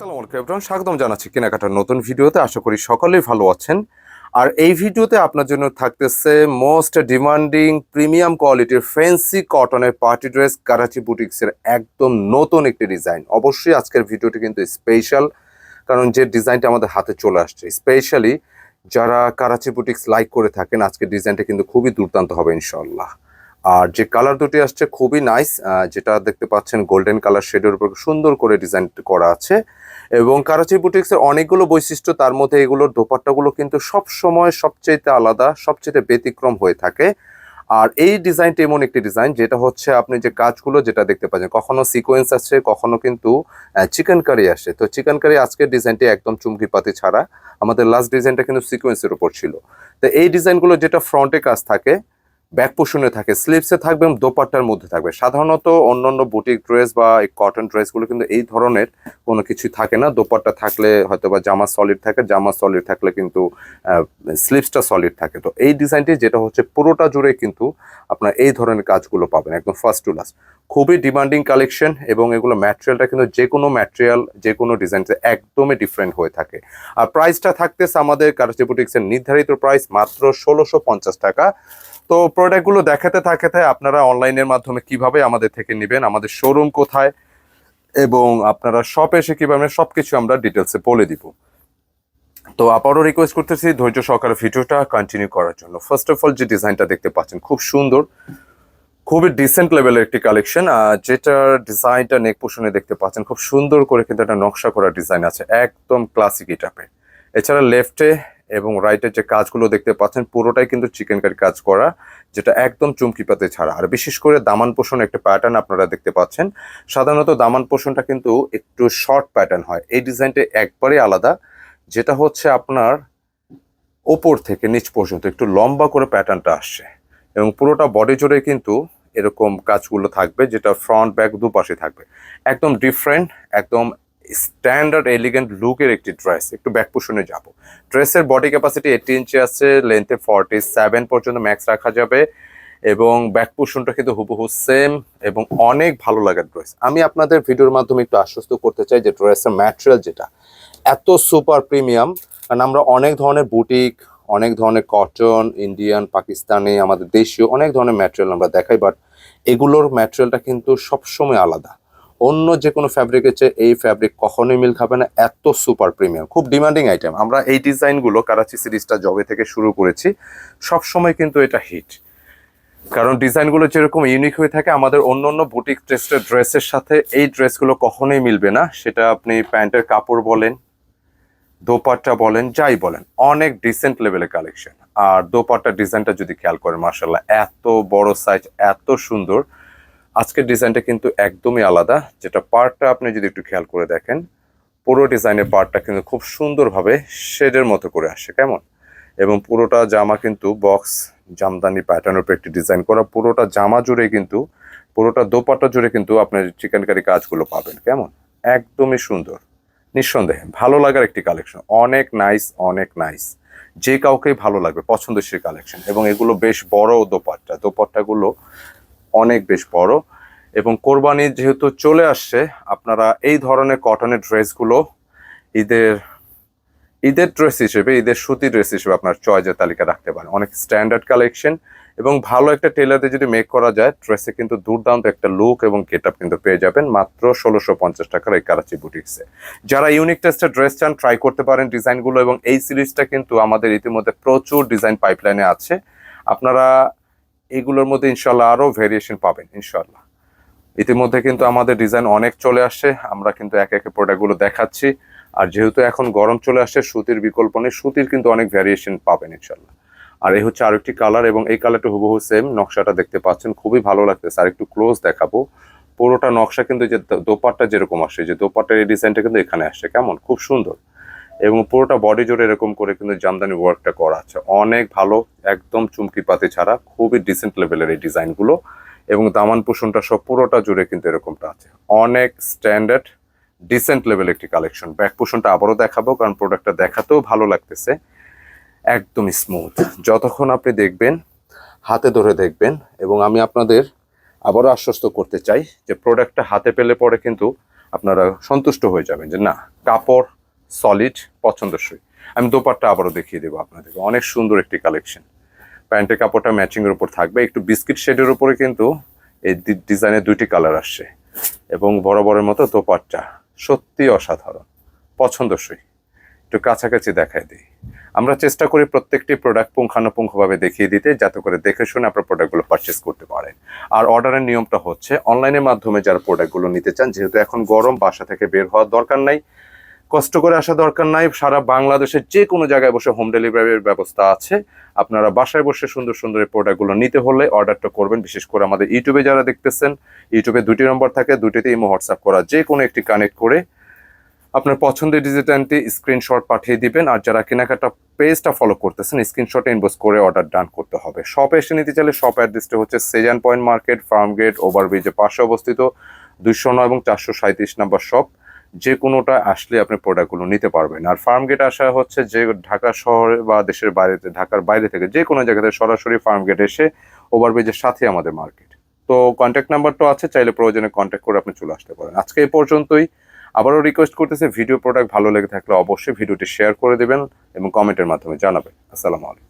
আসসালামু আলাইকুম এভরিওয়ান স্বাগতম জানাচ্ছি কেনাকাটার নতুন ভিডিওতে। আশা করি সকলেই ভালো আছেন। আর এই ভিডিওতে আপনার জন্য থাকতেছে মোস্ট ডিমান্ডিং প্রিমিয়াম কোয়ালিটির ফ্যান্সি কটনের পার্টি ড্রেস কারাচি বুটিক্সের একদম নতুন একটি ডিজাইন অবশ্যই আজকের ভিডিওটি কিন্তু স্পেশাল কারণ যে ডিজাইনটা আমাদের হাতে চলে আসছে। স্পেশালি যারা কারাচি বুটিক্স লাইক করে থাকেন, আজকের ডিজাইনটা কিন্তু খুবই দুর্দান্ত হবে ইনশাল্লাহ আর যে কালার দুটি আসছে খুবই নাইস যেটা দেখতে পাচ্ছেন গোল্ডেন কালার শেডের উপর সুন্দর করে ডিজাইন করা আছে। এবং কারাচি বুটিক্সের অনেকগুলো বৈশিষ্ট্য, তার মধ্যে এগুলোর দোপাট্টাগুলো কিন্তু সব সময় সবচেয়ে আলাদা সবচেয়ে ব্যতিক্রম হয়ে থাকে। আর এই ডিজাইনটা এমন একটি ডিজাইন, যেটা হচ্ছে আপনি যে কাজগুলো যেটা দেখতে পাচ্ছেন, কখনো সিকোয়েন্স আসছে, কখনো কিন্তু চিকেন কারি আসে তো চিকেন কারি আজকের ডিজাইনটি একদম চুমকি পাতি ছাড়া, আমাদের লাস্ট ডিজাইনটা কিন্তু সিকোয়েন্সের উপর ছিল। তো এই ডিজাইনগুলো যেটা ফ্রন্টে কাজ থাকে ব্যাক পোষণে থাকে স্লিপসে থাকবে এবং দোপাট্টার মধ্যে থাকবে। সাধারণত অন্যান্য বুটিক ড্রেস বা এই কটন ড্রেসগুলো কিন্তু এই ধরনের কোনো কিছু থাকে না। দোপাট্টা থাকলে হয়তো বা জামা সলিড থাকে, জামা সলিড থাকলে কিন্তু স্লিপসটা সলিড থাকে। তো এই ডিজাইনটি যেটা হচ্ছে পুরোটা জুড়ে কিন্তু আপনার এই ধরনের কাজগুলো পাবেন একদম ফার্স্ট টু লাস্ট খুবই ডিমান্ডিং কালেকশন এবং এগুলো ম্যাটেরিয়ালটা কিন্তু যে কোনো ম্যাটেরিয়াল যে কোনো ডিজাইন একদমই ডিফারেন্ট হয়ে থাকে। আর প্রাইসটা থাকতেছে আমাদের কারাচি বুটিক্সের নির্ধারিত প্রাইস মাত্র ষোলোশো টাকা। তো প্রোডাক্টগুলো দেখাতে থাকাতে আপনারা অনলাইনের মাধ্যমে কীভাবে আমাদের থেকে নেবেন, আমাদের শোরুম কোথায় এবং আপনারা শপে এসে কীভাবে সব কিছু আমরা ডিটেলসে বলে দিব। তো আবারও রিকোয়েস্ট করতেছি, ধৈর্য সহকারে ভিডিওটা কন্টিনিউ করার জন্য। ফার্স্ট অফ অল যে ডিজাইনটা দেখতে পাচ্ছেন, খুব সুন্দর, খুবই ডিসেন্ট লেভেলের একটি কালেকশন যেটার ডিজাইনটা নেক পোষণে দেখতে পাচ্ছেন, খুব সুন্দর করে কিন্তু একটা নকশা করা ডিজাইন আছে, একদম ক্লাসিক টাইপের এছাড়া লেফটে এবং রাইটের যে কাজগুলো দেখতে পাচ্ছেন, পুরোটাই কিন্তু চিকেন কারি কাজ করা, যেটা একদম চুমকি পাতে ছাড়া। আর বিশেষ করে দামান পোষণ একটা প্যাটার্ন আপনারা দেখতে পাচ্ছেন। সাধারণত দামান পোষণটা কিন্তু একটু শর্ট প্যাটার্ন হয়। এই ডিজাইনটা একবারে আলাদা, যেটা হচ্ছে আপনার ওপর থেকে নিচ পর্যন্ত, একটু লম্বা করে প্যাটার্নটা আসছে। এবং পুরোটা বডি জুড়ে কিন্তু এরকম কাজগুলো থাকবে, যেটা ফ্রন্ট ব্যাক দুপাশে থাকবে। একদম ডিফারেন্ট একদম স্ট্যান্ডার্ড এলিগেন্ট লুকের একটি ড্রেস একটু ব্যাক পোষণে যাব। ড্রেসের বডি ক্যাপাসিটি এইটি ইঞ্চি আছে লেন্থে ফর্টি সেভেন পর্যন্ত ম্যাক্স রাখা যাবে এবং ব্যাক পোষণটা কিন্তু হুবহু সেম এবং অনেক ভালো লাগার ড্রেস আমি আপনাদের ভিডিওর মাধ্যমে একটু আশ্বস্ত করতে চাই যে ড্রেসের ম্যাটেরিয়াল যেটা, এত সুপার প্রিমিয়াম কারণ আমরা অনেক ধরনের বুটিক অনেক ধরনের কটন ইন্ডিয়ান পাকিস্তানি আমাদের দেশীয় অনেক ধরনের ম্যাটেরিয়াল আমরা দেখাই বাট এগুলোর ম্যাটেরিয়ালটা কিন্তু সবসময় আলাদা। অন্য যে কোনো ফ্যাব্রিকের চেয়ে এই ফ্যাব্রিক কখনোই মিল খাবে না। এত সুপার প্রিমিয়াম খুব ডিমান্ডিং আইটেম আমরা এই ডিজাইনগুলো কারাচি সিরিজটা জবে থেকে শুরু করেছি সব সময় কিন্তু এটা হিট কারণ ডিজাইনগুলো যেরকম ইউনিক হয়ে থাকে, আমাদের অন্য অন্য বুটিক টেস্টের ড্রেসের সাথে এই ড্রেসগুলো কখনোই মিলবে না। সেটা আপনি প্যান্টের কাপড় বলেন, দোপাট্টা বলেন, যাই বলেন, অনেক ডিসেন্ট লেভেলের কালেকশন আর দোপাট্টার ডিজাইনটা যদি খেয়াল করেন মার্শাল্লাহ এত বড় সাইজ এত সুন্দর। আজকের ডিজাইনটা কিন্তু একদমই আলাদা। যেটা পার্টটা আপনি যদি একটু খেয়াল করে দেখেন, পুরো ডিজাইনের পার্টটা কিন্তু খুব সুন্দরভাবে শেডের মতো করে আসে, কেমন? এবং পুরোটা জামা কিন্তু বক্স, জামদানি প্যাটার্নের উপর একটি ডিজাইন করা, পুরোটা জামা জুড়ে কিন্তু, পুরোটা দোপাট্টা জুড়ে কিন্তু আপনার চিকেনকারি কাজগুলো পাবেন, কেমন? একদমই সুন্দর, নিঃসন্দেহে। ভালো লাগার একটি কালেকশন। অনেক নাইস অনেক নাইস। যে কাউকেই ভালো লাগবে, পছন্দসই কালেকশন। এবং এগুলো বেশ বড় দোপাট্টা। দোপাট্টাগুলো অনেক বেশ বড়। এবং কোরবানি যেহেতু চলে আসছে, আপনারা এই ধরনের কটনের ড্রেসগুলো ঈদের ঈদের ড্রেস হিসেবে, ঈদের সুতি ড্রেস হিসেবে আপনার চয়েজের তালিকা রাখতে পারেন। অনেক স্ট্যান্ডার্ড কালেকশন এবং ভালো একটা টেলারে যদি মেক করা যায় ড্রেসে কিন্তু দুর্দান্ত একটা লুক এবং গেট আপ কিন্তু পেয়ে যাবেন মাত্র ষোলোশো পঞ্চাশ টাকার এই কারাচি বুটিক্সে যারা ইউনিক টেস্টের ড্রেস চান ট্রাই করতে পারেন ডিজাইনগুলো এবং এই সিরিজটা কিন্তু আমাদের ইতিমধ্যে প্রচুর ডিজাইন পাইপলাইনে আছে। আপনারা এগুলোর মধ্যে ইনশাল্লাহ আরও ভেরিয়েশন পাবেন, ইনশাল্লাহ। ইতিমধ্যে কিন্তু আমাদের ডিজাইন অনেক চলে আসছে, আমরা কিন্তু একে একে প্রোডাক্টগুলো দেখাচ্ছি। আর যেহেতু এখন গরম চলে আসছে, সুতির বিকল্প নেই, সুতির কিন্তু অনেক ভ্যারিয়েশন পাবেন ইনশাল্লাহ। আর এই হচ্ছে আরেকটি কালার এবং এই কালারটা হুবহু সেম নকশাটা দেখতে পাচ্ছেন, খুবই ভালো লাগতেছে। আর একটু ক্লোজ দেখাবো। পুরোটা নকশা কিন্তু যে দোপাট্টা যেরকম আসে যে দোপাট্টার এই ডিজাইনটা কিন্তু এখানে আসছে, কেমন? খুব সুন্দর। এবং পুরোটা বডি জোরে এরকম করে কিন্তু জামদানি ওয়ার্কটা করা আছে। অনেক ভালো, একদম চুমকি পাতি ছাড়া, খুবই ডিসেন্ট লেভেলের এই ডিজাইনগুলো এবং দামান পোষণটা সব পুরোটা জুড়ে কিন্তু এরকমটা আছে। অনেক স্ট্যান্ডার্ড ডিসেন্ট লেভেল একটি কালেকশন ব্যাক পোষণটা আবারও দেখাবো, কারণ প্রোডাক্টটা দেখাতেও ভালো লাগতেছে। একদম স্মুথ যতক্ষণ আপনি দেখবেন, হাতে ধরে দেখবেন, এবং আমি আপনাদের আবারও আশ্বস্ত করতে চাই যে প্রোডাক্টটা হাতে পেলে পরে কিন্তু আপনারা সন্তুষ্ট হয়ে যাবেন যে না, কাপড় সলিড পছন্দসই। আমি দোপাট্টা আবারও দেখিয়ে দেবো আপনাদেরকে। অনেক সুন্দর একটি কালেকশন প্যান্টের কাপড়টা ম্যাচিং এর উপর থাকবে। একটু বিস্কিট শেডের উপরে কিন্তু এই ডিজাইনের দুইটি কালার আসছে। এবং বরাবরের মতো দোপাট্টা। সত্যি অসাধারণ। পছন্দসই। একটু কাছাকাছি দেখাই দিই। আমরা চেষ্টা করি প্রত্যেকটি প্রোডাক্ট পুঙ্খানুপুঙ্খভাবে দেখিয়ে দিতে, যাতে করে দেখে শুনে আপনার প্রোডাক্টগুলো পারচেস করতে পারেন। আর অর্ডারের নিয়মটা হচ্ছে অনলাইনের মাধ্যমে যারা প্রোডাক্টগুলো নিতে চান, যেহেতু এখন গরম, বাসা থেকে বের হওয়ার দরকার নাই কষ্ট করে আসা দরকার নাই। সারা বাংলাদেশের যে কোনো জায়গায় বসে হোম ডেলিভারির ব্যবস্থা আছে। আপনারা বাসায় বসে সুন্দর সুন্দর এই প্রোডাক্টগুলো নিতে হলে অর্ডারটা করবেন। বিশেষ করে আমাদের ইউটিউবে যারা দেখতেছেন ইউটিউবে দুটি নম্বর থাকে দুটিতে ইমো হোয়াটসঅ্যাপ করা, যে কোনো একটি কানেক্ট করে আপনার পছন্দের ডিজিটালটি স্ক্রিনশট পাঠিয়ে দিবেন। আর যারা কেনাকাটা পেজটা ফলো করতেছেন স্ক্রিনশট ইনবক্স করে অর্ডার ডান করতে হবে। শপে এসে নিতে চাইলে শপ অ্যাড্রেসটা হচ্ছে Sezan point market farm gate ওভারব্রিজের পাশে অবস্থিত দুইশো নয় এবং চারশো সাঁত্রিশ নম্বর শপ যে কোনোটা আসলে আপনি প্রোডাক্টগুলো নিতে পারবেন। আর ফার্ম গেট আসা হচ্ছে যে ঢাকা শহরে বা দেশের বাইরে ঢাকার বাইরে থেকে যে কোনো জায়গাতে সরাসরি ফার্ম গেট এসে ওভারব্রিজের সাথে আমাদের মার্কেট তো কন্ট্যাক্ট নাম্বারটা আছে, চাইলে প্রয়োজনে কন্ট্যাক্ট করে আপনি চলে আসতে পারেন। আজকে এই পর্যন্তই। আবারও রিকোয়েস্ট করতেছে ভিডিও প্রোডাক্ট ভালো লেগে থাকলে অবশ্যই ভিডিওটি শেয়ার করে দেবেন এবং কমেন্টের মাধ্যমে জানাবেন। আসসালামু আলাইকুম।